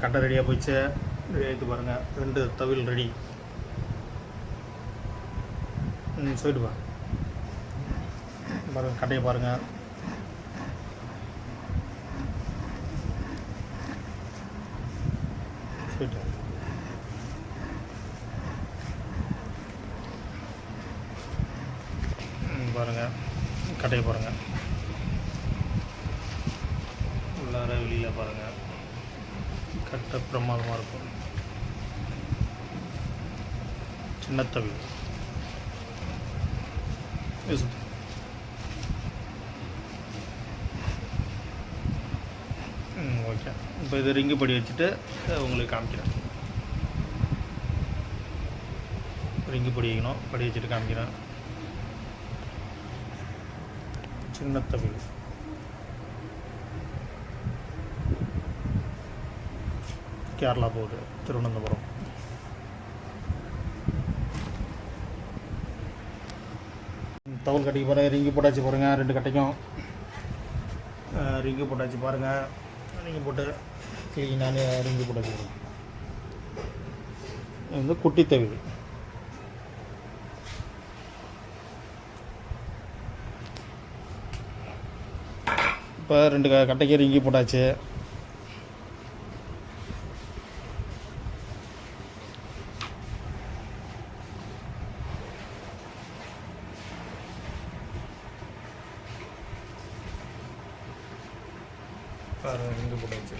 கண்டை ரெடியாக போயிடுச்சு. ரெடி ஆகிட்டு பாருங்கள் ரெண்டு தவில் ரெடி ம் சொல்லிட்டு பா பாருங்கள் கட்டையை பாருங்கள் சொல்லிட்டு ம், பாருங்கள் கட்டையை பாருங்கள் உள்ளார வெளியில் பாருங்கள் கட்ட பிரமாதமாக இருக்கும். சின்ன தவி ம் ஓகே. இப்போ இது ரிங்கு படி வச்சுட்டு உங்களுக்கு காமிக்கிறேன். ரிங்கு படி வைக்கணும். படி வச்சுட்டு காமிக்கிறேன். சின்ன கேரளா போகுது திருவனந்தபுரம். தவல் கட்டிக்கு பாருங்க ரிங்கு போட்டாச்சு பாருங்க ரெண்டு கட்டைக்கும். ரிங்கு போட்டாச்சு பாருங்க. ரிங்கு போட்டு க்ளீனான ரிங்கு போட்டாச்சு பாருங்க. இது வந்து குட்டி தவில் இப்போ ரெண்டு கட்டைக்கு ரிங்கி போட்டாச்சு. பாருங்க ரிங்கு போட்டாச்சு